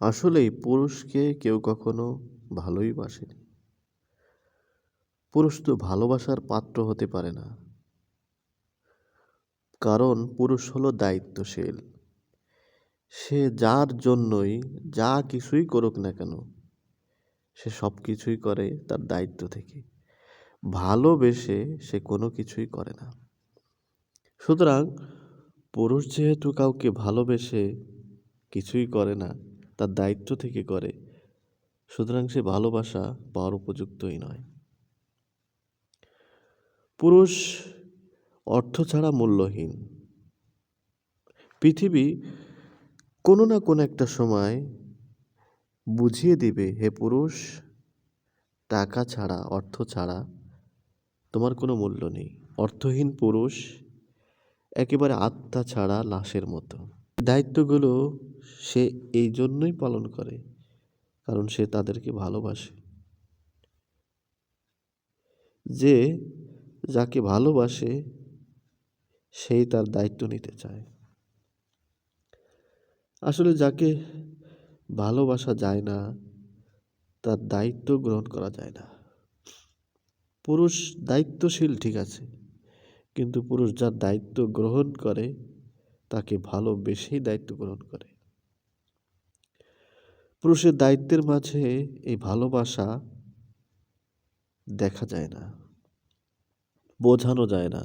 আসলেই পুরুষকে কেউ কখনো ভালোই বাসেনি। পুরুষ তো ভালোবাসার পাত্র হতে পারে না। কারণ পুরুষ হলো দায়িত্বশীল। সে যার জন্যই যা কিছুই করুক না কেন, সে সব কিছুই করে তার দায়িত্ব থেকে। ভালোবেসে সে কোনো কিছুই করে না। সুতরাং পুরুষ যেহেতু কাউকে ভালোবেসে কিছুই করে না তার দায়িত্ব থেকে করে, সুতরাং সে ভালোবাসা পাওয়ার উপযুক্তই নয়। পুরুষ অর্থ ছাড়া মূল্যহীন। পৃথিবী কোনো না কোনো একটা সময় বুঝিয়ে দিবে, হে পুরুষ, টাকা ছাড়া, অর্থ ছাড়া তোমার কোনো মূল্য নেই। অর্থহীন পুরুষ একেবারে আত্মা ছাড়া লাশের মতো। দায়িত্বগুলো সে এই জন্যই পালন করে, কারণ সে তাদেরকে ভালোবাসে। যে যাকে ভালোবাসে, সেই তার দায়িত্ব নিতে চায়। আসলে যাকে ভালোবাসা যায় না, তার দায়িত্ব গ্রহণ করা যায় না। পুরুষ দায়িত্বশীল ঠিক আছে, কিন্তু পুরুষ যার দায়িত্ব গ্রহণ করে, তাকে ভালোবেসেই দায়িত্ব গ্রহণ করে। পুরুষের দায়িত্বের মাঝে এই ভালোবাসা দেখা যায় না বোঝানো যায় না।